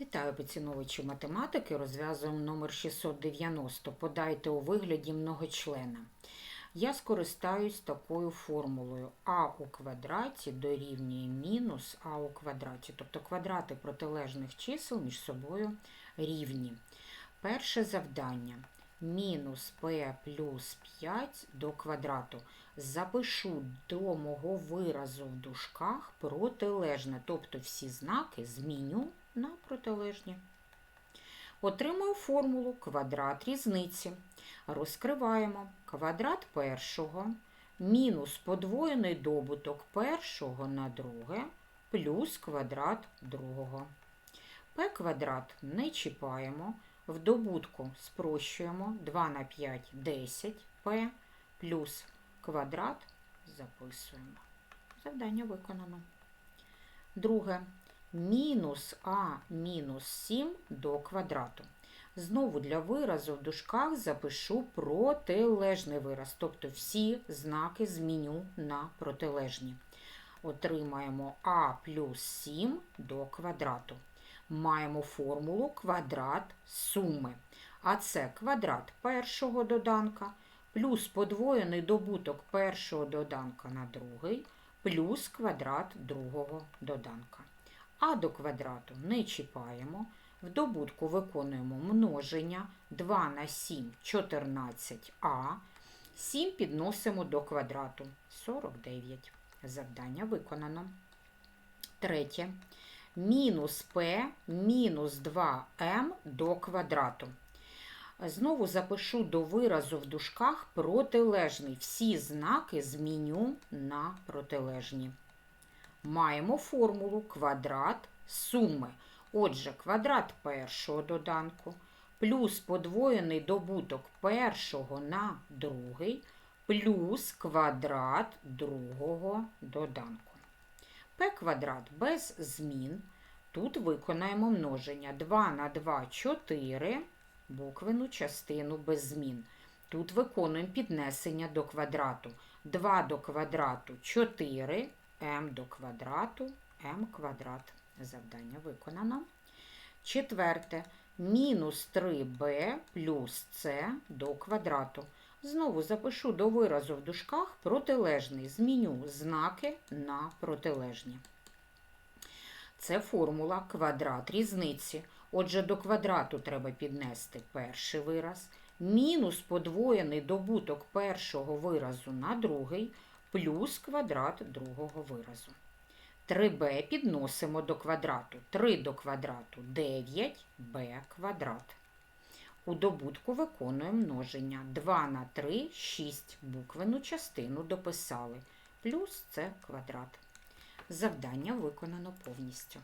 Вітаю поціновувачі математики. Розв'язуємо номер 690. Подайте у вигляді многочлена. Я скористаюсь такою формулою а у квадраті дорівнює мінус а у квадраті. Тобто квадрати протилежних чисел між собою рівні. Перше завдання. Мінус p плюс 5 до квадрату. Запишу до мого виразу в дужках протилежне, тобто всі знаки зміню на протилежні. Отримую формулу квадрат різниці. Розкриваємо квадрат першого мінус подвоєний добуток першого на друге плюс квадрат другого. P квадрат не чіпаємо. В добутку спрощуємо 2 на 5 10 p плюс квадрат записуємо. Завдання виконано. Друге. Мінус а мінус 7 до квадрату. Знову для виразу в дужках запишу протилежний вираз, тобто всі знаки зміню на протилежні. Отримаємо а плюс 7 до квадрату. Маємо формулу квадрат суми. А це квадрат першого доданка плюс подвоєний добуток першого доданка на другий плюс квадрат другого доданка. А до квадрату не чіпаємо. В добутку виконуємо множення 2 на 7 14а. 7 підносимо до квадрату 49. Завдання виконано. Третє. Мінус p мінус 2m до квадрату. Знову запишу до виразу в дужках протилежний. Всі знаки зміню на протилежні. Маємо формулу квадрат суми. Отже, квадрат першого доданку плюс подвоєний добуток першого на другий плюс квадрат другого доданку. P квадрат без змін. Тут виконаємо множення 2 на 2 4, буквену частину без змін. Тут виконуємо піднесення до квадрату. 2 до квадрату 4, m до квадрату, m квадрат. Завдання виконано. Четверте. Мінус 3b плюс c до квадрату. Знову запишу до виразу в дужках протилежний. Зміню знаки на протилежні. Це формула квадрат різниці. Отже, до квадрату треба піднести перший вираз. Мінус подвоєний добуток першого виразу на другий плюс квадрат другого виразу. 3b підносимо до квадрату. 3 до квадрату 9b квадрат. У добутку виконуємо множення. 2 на 3 6 буквену частину дописали. Плюс це квадрат. Завдання виконано повністю.